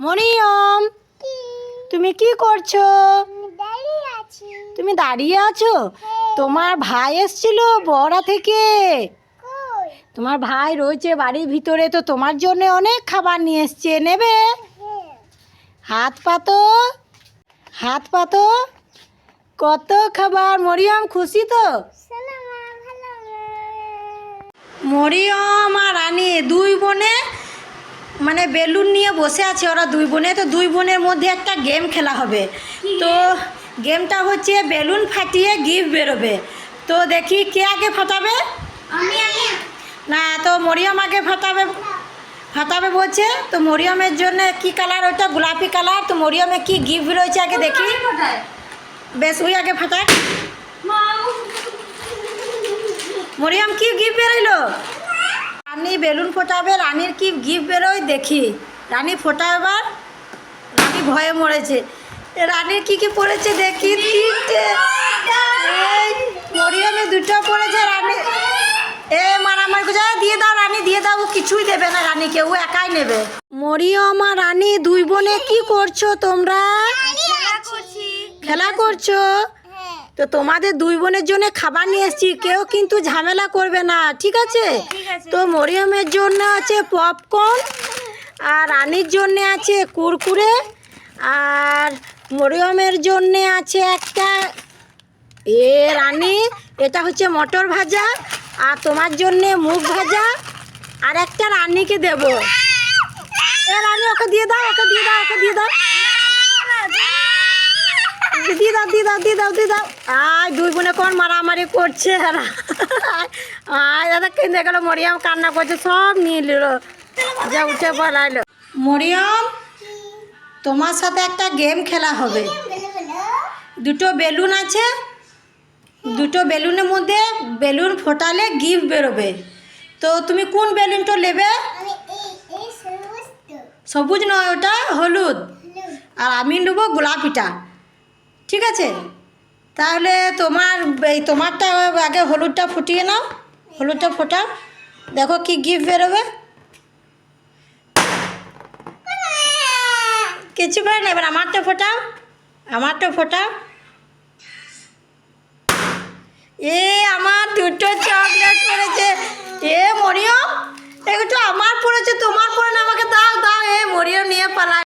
মরিয়ম, তুমি কি করছ? তুমি দাঁড়িয়ে আছো? তোমার ভাই এসছিল বড়া থেকে। তোমার ভাই রয়েছে বাড়ির ভিতরে, তো তোমার জন্য অনেক খাবার নিয়ে এসছে। নেবে? হাত পাতো হাত পাতো কত খাবার, মরিয়ম খুশি তো? মরিয়ম মানে বেলুন নিয়ে বসে আছে ওরা দুই বোনে। তো দুই বোনের মধ্যে একটা গেম খেলা হবে। তো গেমটা হচ্ছে বেলুন ফাটিয়ে গিফট বেরোবে। তো দেখি কে আগে ফাটাবে? না তো মরিয়ম আগে ফাটাবে। ফাটাবে বলছে। তো মরিয়মের জন্য কি কালার ওটা গোলাপি কালার তো মরিয়মে কি গিফট রয়েছে আগে দেখি। বেশ ওই আগে ফাটাক। মরিয়ম কি গিফট বেরোইলো? রানী বেলুন ফোটাবে রানীর কি গিফট বেরোয় দেখি। রানী ফোটা এবার রানী ভয়ে মরেছে। রানীর কি কি পড়েছে দেখি? তিনটে। মরিয়মে দুটো পড়েছে রানী। এ মারামারি করছে দিয়ে দাও রানী দিয়ে দাও কিছুই দেবে না রানীকে ও একাই নেবে। মরিয়ম আর রানী দুই বোনে কি করছ তোমরা? খেলা করছ? তো তোমাদের দুই বোনের জন্য খাবার নিয়ে এসেছি কেউ কিন্তু ঝামেলা করবে না ঠিক আছে? তো মরিয়মের জন্য আছে পপকর্ন আর রানীর জন্য আছে কুরকুরে আর মরিয়মের জন্য আছে একটা এ রানী এটা হচ্ছে মটর ভাজা আর তোমার জন্য মুগ ভাজা আর একটা রানীকে দেব। এ রানী ওকে দিয়ে দাও ওকে দিয়ে দাও ওকে দিয়ে দাও। দিয়ে দাও দিয়ে দাও দিয়ে দাও দাও। আয়, দুই বোনে কোন মারামারি করছে। আয়, দাদা কিনে গেল, মরিয়াম কান্না করছে, সব নিয়ে নিল। যা উঠে পড়াইলো। মরিয়ম, তোমার সাথে একটা গেম খেলা হবে। দুটো বেলুন আছে। দুটো বেলুনের মধ্যে বেলুন ফোটালে গিফট বেরোবে। তো তুমি কোন বেলুনটা নেবে? সবুজ নয়, ওটা হলুদ। আর আমি নেব গোলাপিটা। ঠিক আছে? তাহলে তোমার, এই তোমারটা আগে হলুদটা ফুটিয়ে নাও। হলুদটা ফোটাও। দেখো কি গিফট বেরোবে। কিছু করে এবার আমারটা ফোটাও। আমারটা ফোটাও। এ, আমার দুটো